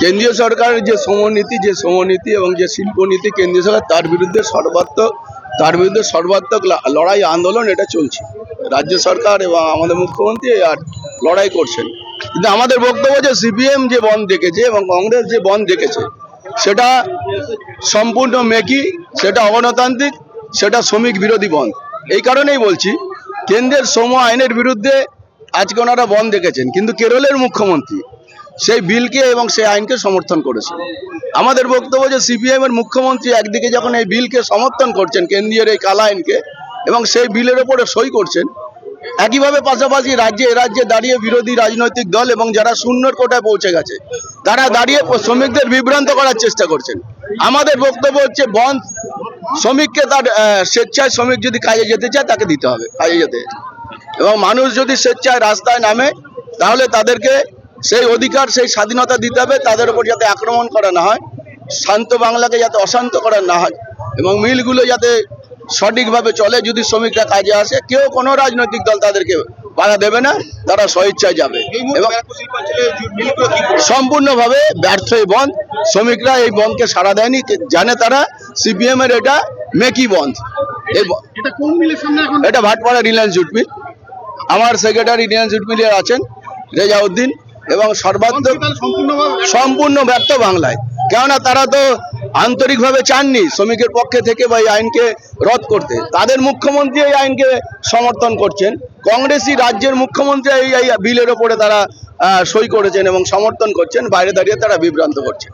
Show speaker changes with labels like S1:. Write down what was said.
S1: কেন্দ্রীয় সরকারের যে শ্রমনীতি যে শ্রমনীতি এবং যে শিল্পনীতি কেন্দ্রীয় সরকার, তার বিরুদ্ধে সর্বাত্মক, তার বিরুদ্ধে সর্বাত্মক লড়াই আন্দোলন এটা চলছে। রাজ্য সরকার এবং আমাদের মুখ্যমন্ত্রী আর লড়াই করছেন। কিন্তু আমাদের বক্তব্য যে সিপিএম যে বন্ধ ডেকেছে এবং কংগ্রেস যে বন্ধ ডেকেছে, সেটা সম্পূর্ণ মেকি, সেটা অগণতান্ত্রিক, সেটা শ্রমিক বিরোধী বন্ধ এই কারণেই বলছি, কেন্দ্রের শ্রম আইনের বিরুদ্ধে আজকে ওনারা বন্ধ ডেকেছেন। কিন্তু কেরলের মুখ্যমন্ত্রী সেই বিলকে এবং সেই আইনকে সমর্থন করেছে আমাদের বক্তব্য যে সিপিএম এর মুখ্যমন্ত্রী একদিকে যখন এই বিলকে সমর্থন করছেন, কেন্দ্রীয় এই কালা আইনকে, এবং সেই বিলের ওপরে সই করছেন, একইভাবে পাশাপাশি রাজ্যে রাজ্যে দাঁড়িয়ে বিরোধী রাজনৈতিক দল এবং যারা শূন্যর কোটায় পৌঁছে গেছে, তারা দাঁড়িয়ে শ্রমিকদের বিভ্রান্ত করার চেষ্টা করছেন। আমাদের বক্তব্য হচ্ছে বন্ধ। শ্রমিককে তার স্বেচ্ছায় শ্রমিক যদি কাজে যেতে চায়, তাকে দিতে হবে, কাজে যেতে। এবং মানুষ যদি স্বেচ্ছায় রাস্তায় নামে, তাহলে তাদেরকে সেই অধিকার সেই স্বাধীনতা দিতে হবে তাদের উপর যাতে আক্রমণ করা না হয় শান্ত বাংলাকে যাতে অশান্ত করা না হয় এবং মিলগুলো যাতে সঠিকভাবে চলে যদি শ্রমিকরা কাজে আসে কেউ কোনো রাজনৈতিক দল তাদেরকে বাধা দেবে না তারা স্বেচ্ছায় যাবে। এবং সম্পূর্ণভাবে ব্যর্থ এই বন্ধ। শ্রমিকরা এই বন্ধকে সাড়া দেয়নি জানে তারা সিপিএম এর এটা মেকি বন্ধ।
S2: এটা
S1: ভাটপাড়া রিলায়েন্স জুট মিল। আমার সেক্রেটারি রিলায়েন্স জুট মিলের আছেন রেজাউদ্দিন। এবং সর্বাত্মক সম্পূর্ণ ব্যর্থ বাংলায়। কেননা তারা তো আন্তরিকভাবে চাননি শ্রমিকের পক্ষে থেকে বা এই আইনকে রদ করতে। তাদের মুখ্যমন্ত্রী এই আইনকে সমর্থন করছেন। কংগ্রেসই রাজ্যের মুখ্যমন্ত্রী এই বিলের ওপরে তারা সই করেছেন এবং সমর্থন করছেন। বাইরে দাঁড়িয়ে তারা বিভ্রান্ত করছেন।